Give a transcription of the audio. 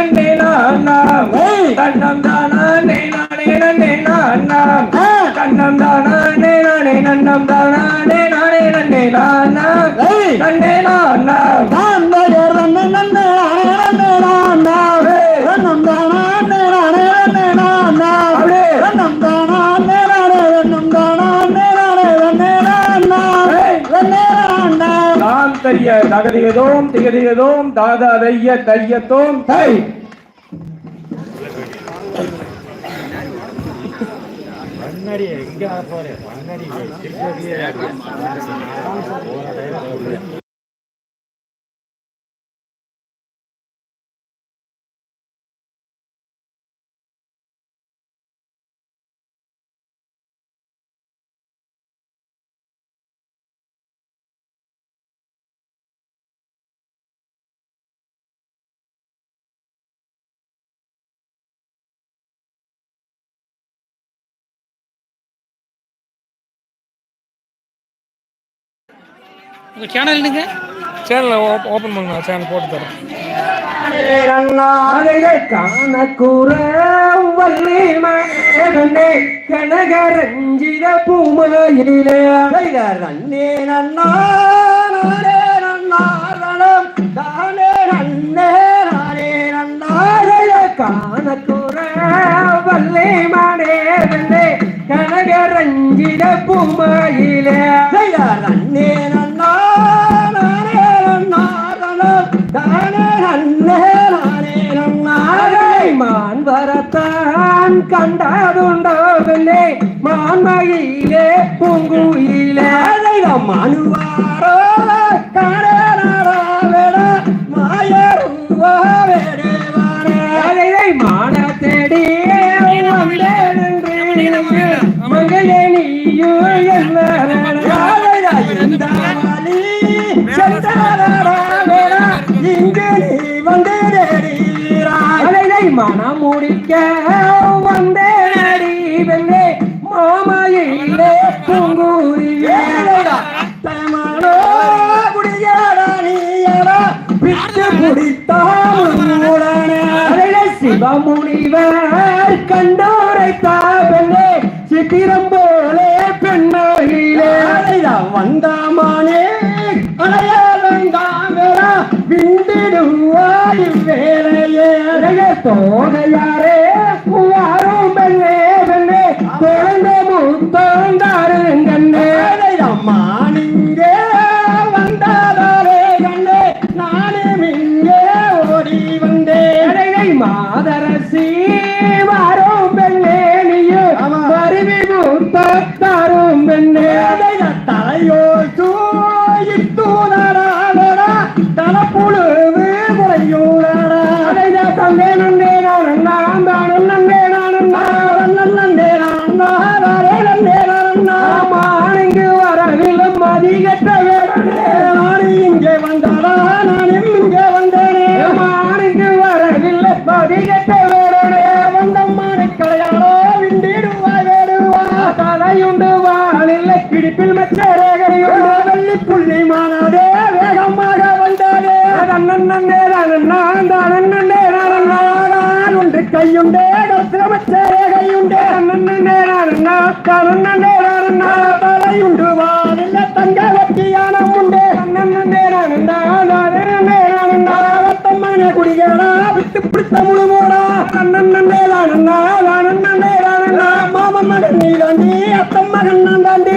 நன்னே நானாம் தன்னம் தானே நானே நன்னே நானாம் தன்னம் தானே நானே நன்னம் தானே நானே நன்னே நானாம் நன்னே நானாம் தெரிய தகதிகதோம் திகதிகதோம் தாதா தைய தையத்தோம் தை. எங்க போறேன் கண்ணாடி உங்க சேனல் என்னங்க? சேனலை ஓப்பன் பண்ணுங்க சேனல் போட்டு தரேன். காண கூற வள்ளி மகனே கனகரஞ்சித பூமையிலே நன்னே நன்னா தானே நன்னே நானே நன்னாரைய காண கூற வள்ளி மகனே கனகரஞ்சித பூமையிலே நன்னே கண்டதுண்டோ வெள்ளே மான்மயிலே பூங்குயிலே. மனுவாரோ? காணாட மனம் முடிக்க வந்தேனடி வெள்ளே மாமையிலே பூங்கூரியே தமனோ குடியாடா நீயடா பிச்சு குடித்தாமுடனே சிவமுனிவர் கண்டோரை தாவலே சித்திரம் போலே பெண்ணாயிலே வந்தாமானே அலையாளந்தாங்களா விண்டிடுவாய் வேலை தோகையாரே வாரும் பெண்ணே பெண்ணே குழந்தை முத்தந்தாருங்கண்ணே மானிங்கே வந்தாரே கண்ணே. நானும் இங்கே ஓடி வந்தேன் மாதரசி வாரும் பெண்ணே நீயும் வருவி முத்தாரும் பெண்ணே. தலையோ தூயித்தூதரா தலப்புழுவு முறையூரா தந்தே தலையுண்டு வாழில்லை பிடிப்பில் மச்சரேகரையுண்டு வெள்ளி புள்ளி மானாதே வேகமாக வந்தாதே. நன்னே நான் நன்னே நான் உண்டு கையுண்டே மச்சரேகையுண்டே நன்னே நான் நன்னே மோடா விட்டு பிடித்த முழு மோடா அண்ணன் நன்னேலா நன்னா நன்னேலா நன்னா மாமன் மகன் நீ தாண்டி அத்தம் மகன் நான் தாண்டி